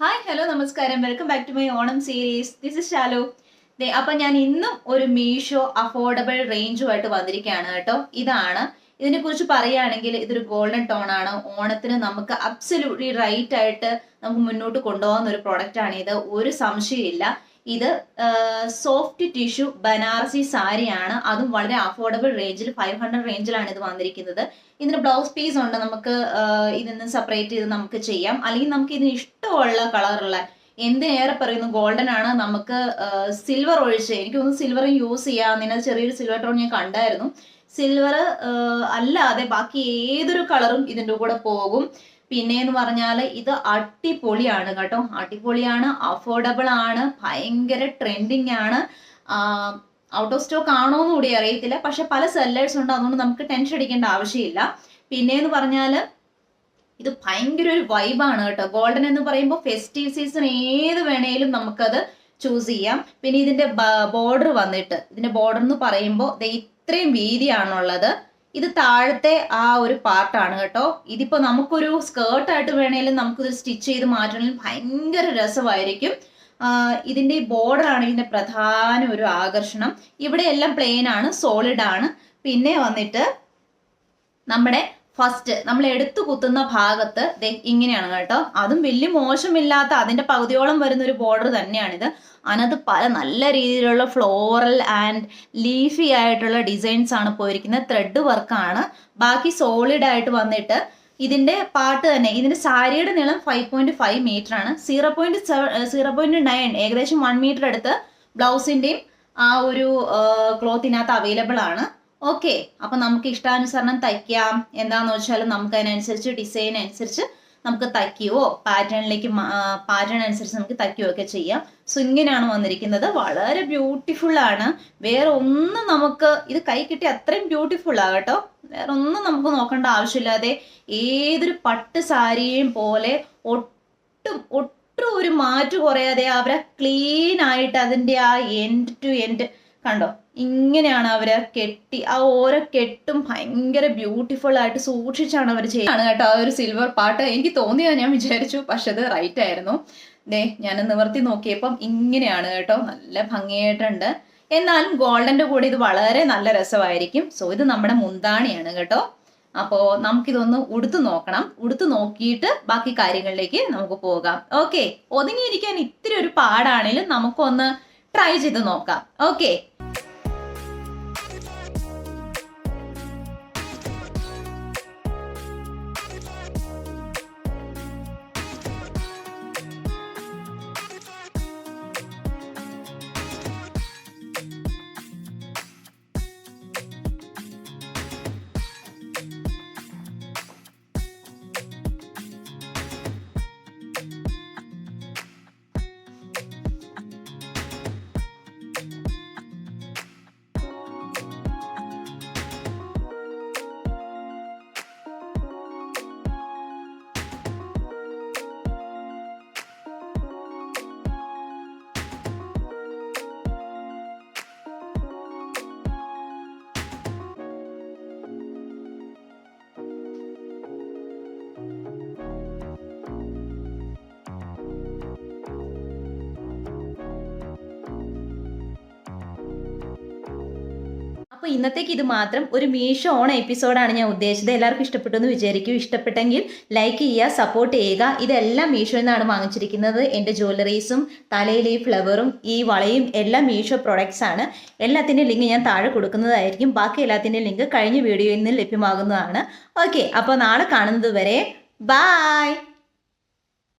Hi hello നമസ്കാരം. Welcome back to my Onam series this is Shalo ദേ അപ്പൊ ഞാൻ ഇന്നും ഒരു മീഷോ അഫോർഡബിൾ റേഞ്ചുമായിട്ട് വന്നിരിക്കുകയാണ് കേട്ടോ. ഇതാണ്. ഇതിനെ കുറിച്ച് പറയുകയാണെങ്കിൽ ഇതൊരു ഗോൾഡൻ ടോൺ ആണ്. ഓണത്തിന് നമുക്ക് അബ്സല്യൂട്ട്ലി റൈറ്റ് ആയിട്ട് നമുക്ക് മുന്നോട്ട് കൊണ്ടുപോകുന്ന ഒരു പ്രോഡക്റ്റ് ആണ് ഇത്. ഒരു സംശയമില്ല ഇത് സോഫ്റ്റ് ടിഷ്യു ബനാറസി സാരിയാണ്. അതും വളരെ അഫോർഡബിൾ റേഞ്ചിൽ ഫൈവ് ഹൺഡ്രഡ് റേഞ്ചിലാണ് ഇത് വന്നിരിക്കുന്നത്. ഇതിന് ബ്ലൗസ് പീസ് ഉണ്ട് നമുക്ക് ഇതിന്ന് സെപ്പറേറ്റ് ചെയ്ത് നമുക്ക് ചെയ്യാം. അല്ലെങ്കിൽ നമുക്ക് ഇതിന് ഇഷ്ടമുള്ള കളറുള്ള എന്തിനേറെ പറയുന്നു ഗോൾഡൻ ആണ്. നമുക്ക് സിൽവർ ഒഴിച്ച് എനിക്ക് തോന്നുന്നു സിൽവർ യൂസ് ചെയ്യാം. നിന്നത് ചെറിയൊരു സിൽവർ ടോൺ ഞാൻ കണ്ടായിരുന്നു. സിൽവർ അല്ലാതെ ബാക്കി ഏതൊരു കളറും ഇതിന്റെ കൂടെ പോകും. പിന്നെ എന്ന് പറഞ്ഞാൽ ഇത് അടിപൊളിയാണ് കേട്ടോ. അടിപൊളിയാണ് അഫോർഡബിൾ ആണ് ഭയങ്കര ട്രെൻഡിങ് ആണ്. ഔട്ട് ഓഫ് സ്റ്റോക്ക് ആണോ എന്ന് കൂടി അറിയത്തില്ല. പക്ഷെ പല സെല്ലേഴ്സ് ഉണ്ട് അതുകൊണ്ട് നമുക്ക് ടെൻഷൻ അടിക്കേണ്ട ആവശ്യമില്ല. പിന്നെ എന്ന് പറഞ്ഞാൽ ഇത് ഭയങ്കര ഒരു വൈബാണ് കേട്ടോ. ഗോൾഡൻ എന്ന് പറയുമ്പോൾ ഫെസ്റ്റീവ് സീസൺ ഏത് വേണേലും നമുക്കത് ചൂസ് ചെയ്യാം. പിന്നെ ഇതിന്റെ ബോർഡർ വന്നിട്ട് ഇതിന്റെ ബോർഡർ എന്ന് പറയുമ്പോൾ ഇത്രയും വീതിയാണുള്ളത്. ഇത് താഴത്തെ ആ ഒരു പാർട്ടാണ് കേട്ടോ. ഇതിപ്പോ നമുക്കൊരു സ്കേർട്ടായിട്ട് വേണേലും നമുക്കിത് സ്റ്റിച്ച് ചെയ്ത് മാറ്റണമെങ്കിൽ ഭയങ്കര രസമായിരിക്കും. ഇതിന്റെ ബോർഡർ ആണ് ഇതിന്റെ പ്രധാന ഒരു ആകർഷണം. ഇവിടെ എല്ലാം പ്ലെയിൻ ആണ് സോളിഡ് ആണ്. പിന്നെ വന്നിട്ട് നമ്മുടെ ഫസ്റ്റ് നമ്മൾ എടുത്തു കുത്തുന്ന ഭാഗത്ത് ഇങ്ങനെയാണ് കേട്ടോ. അതും വലിയ മോശമില്ലാത്ത അതിന്റെ പകുതിയോളം വരുന്ന ഒരു ബോർഡർ തന്നെയാണിത്. അതിനകത്ത് പല നല്ല രീതിയിലുള്ള ഫ്ലോറൽ ആൻഡ് ലീഫി ആയിട്ടുള്ള ഡിസൈൻസ് ആണ് പോയിരിക്കുന്നത്. ത്രെഡ് വർക്കാണ് ബാക്കി സോളിഡ് ആയിട്ട് വന്നിട്ട് ഇതിന്റെ പാട്ട് തന്നെ ഇതിന്റെ സാരിയുടെ നീളം ഫൈവ് പോയിന്റ് ഫൈവ് മീറ്റർ ആണ്. Zero point seven zero point nine ഏകദേശം വൺ മീറ്റർ അടുത്ത് ബ്ലൗസിന്റെയും ആ ഒരു ക്ലോത്തിനകത്ത് അവൈലബിൾ ആണ്. ഓക്കെ അപ്പൊ നമുക്ക് ഇഷ്ടാനുസരണം തയ്ക്കാം. എന്താന്ന് വെച്ചാൽ നമുക്ക് അതിനനുസരിച്ച് ഡിസൈൻ അനുസരിച്ച് നമുക്ക് തയ്ക്കുകയോ പാറ്റേണിലേക്ക് പാറ്റേൺ അനുസരിച്ച് നമുക്ക് തയ്ക്കുകയോ ഒക്കെ ചെയ്യാം. സോ ഇങ്ങനെയാണ് വന്നിരിക്കുന്നത്. വളരെ ബ്യൂട്ടിഫുൾ ആണ്. വേറെ ഒന്നും നമുക്ക് ഇത് കൈ കിട്ടി അത്രയും ബ്യൂട്ടിഫുൾ ആ കേട്ടോ. വേറെ ഒന്നും നമുക്ക് നോക്കേണ്ട ആവശ്യമില്ലാതെ ഏതൊരു പട്ട് സാരിയും പോലെ ഒട്ടും ഒട്ടും ഒരു മാറ്റു കുറയാതെ അവരെ ക്ലീൻ ആയിട്ട് അതിന്റെ ആ എൻഡ് ടു എൻഡ് കണ്ടോ? ഇങ്ങനെയാണ് അവർ കെട്ടി ആ ഓരോ കെട്ടും ഭയങ്കര ബ്യൂട്ടിഫുൾ ആയിട്ട് സൂക്ഷിച്ചാണ് അവർ ചെയ്യുന്നത് കേട്ടോ ആ ഒരു സിൽവർ പാട്ട് എനിക്ക് തോന്നിയത് ഞാൻ വിചാരിച്ചു പക്ഷെ അത് റൈറ്റ് ആയിരുന്നു. ദേ ഞാൻ നിവർത്തി നോക്കിയപ്പം ഇങ്ങനെയാണ് കേട്ടോ നല്ല ഭംഗിയായിട്ടുണ്ട്. എന്നാലും ഗോൾഡന്റെ കൂടെ ഇത് വളരെ നല്ല രസമായിരിക്കും. സോ ഇത് നമ്മുടെ മുന്താണിയാണ് കേട്ടോ. അപ്പോൾ നമുക്കിതൊന്ന് ഉടുത്തു നോക്കണം. ഉടുത്തു നോക്കിയിട്ട് ബാക്കി കാര്യങ്ങളിലേക്ക് നമുക്ക് പോകാം. ഓക്കെ ഒതുങ്ങിയിരിക്കാൻ ഇത്തിരി ഒരു പാടാണെങ്കിലും നമുക്കൊന്ന് ട്രൈ ചെയ്ത് നോക്കാം. ഓക്കെ അപ്പോൾ ഇന്നത്തേക്ക് ഇത് മാത്രം ഒരു മീഷോ ഓൺ എപ്പിസോഡാണ് ഞാൻ ഉദ്ദേശിച്ചത്. എല്ലാവർക്കും ഇഷ്ടപ്പെട്ടു എന്ന് വിചാരിക്കും. ഇഷ്ടപ്പെട്ടെങ്കിൽ ലൈക്ക് ചെയ്യുക സപ്പോർട്ട് ചെയ്യുക. ഇതെല്ലാം മീഷോയിൽ നിന്നാണ് വാങ്ങിച്ചിരിക്കുന്നത്. എന്റെ ജ്വല്ലറീസും തലയിലെ ഈ ഫ്ലവറും ഈ വളയും എല്ലാം മീഷോ പ്രൊഡക്ട്സ് ആണ്. എല്ലാത്തിന്റെയും ലിങ്ക് ഞാൻ താഴെ കൊടുക്കുന്നതായിരിക്കും. ബാക്കി എല്ലാത്തിന്റെയും ലിങ്ക് കഴിഞ്ഞ വീഡിയോയിൽ നിന്ന് ലഭ്യമാകുന്നതാണ്. ഓക്കെ അപ്പോൾ നാളെ കാണുന്നത് വരെ ബായ്